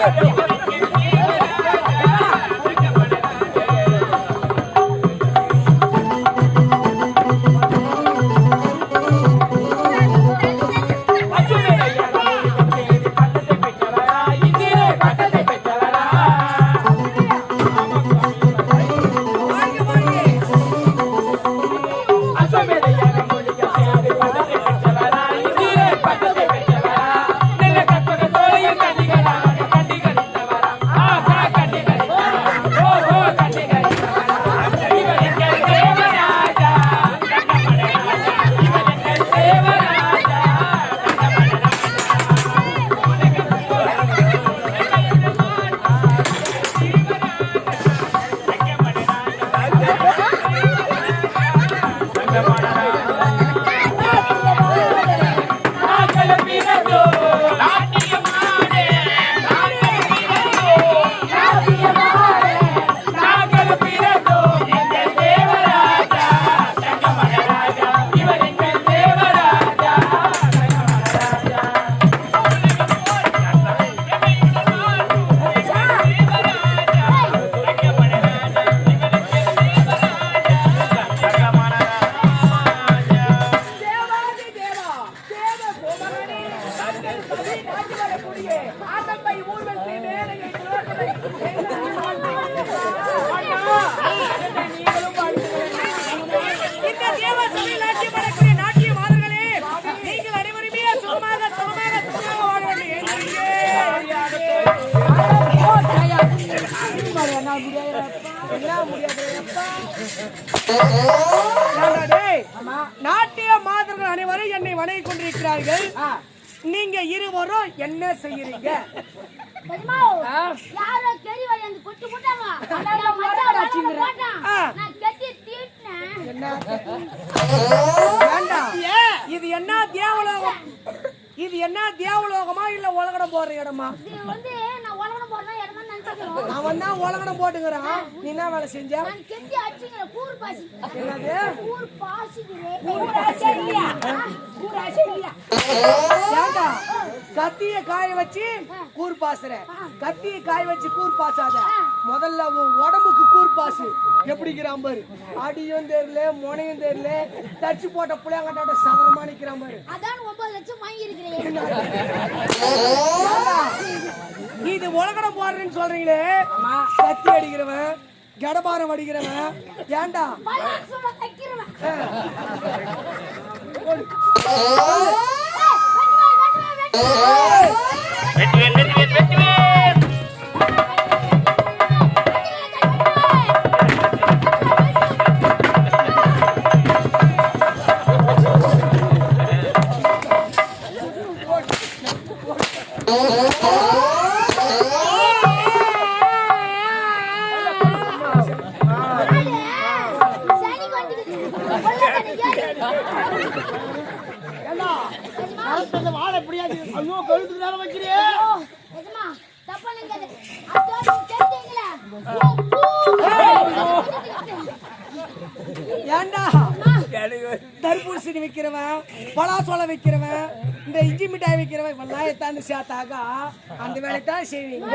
Yeah, yeah, yeah. நாட்டிய மாதர்கள் அனைவரும் என்னை வணங்கிக் கொண்டிருக்கிறார்கள் நீங்க இருவரும் என்ன செய்யறீங்க இது என்ன தேவலோகம் இது என்ன தேவலோகமா இல்ல உலகடம் போற இடமா வந்து நான் உலகம் போறதா இடமா. அவன் தான் உலகடம் போட்டுங்கிறான் நீ என்ன வேலை செஞ்ச. என்னது? கத்திய காய வச்சு கூர் பாசுற. கத்திய காய வச்சு கூர் பாசாத. முதல்ல உன் உடம்புக்கு கூர் பாசு. எப்படிங்கிறான் பாரு? அடியும் தெரியல முனையும் தெரியல. தச்சு போட்ட புளியாங்கட்டோட சதரமா நிக்கிறான் பாரு. அதான் ஒன்பது லட்சம் வாங்கியிருக்கிறேன். ஏண்டா, இது உலகடம் போடுறேன்னு சொல்றீங்களே? கத்தி அடிக்கிறவன் கடபாரம் அடிக்கிறவன். ஏண்டா? பல்லாக்கு சொல்ல அந்த வாழை ஐயோ கழுத்துக்கு நேரம் வைக்கிறியே. ஏண்டா? தர்பூசணி விற்கிறவன் பலாசோளம் விற்கிறவன் இந்த இஞ்சி மிட்டாய் விற்கிறவன் இவெல்லாம் எத்தாந்து சேர்த்தாக்கா? அந்த வேலையை தான் செய்வீங்க